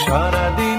সারাদিন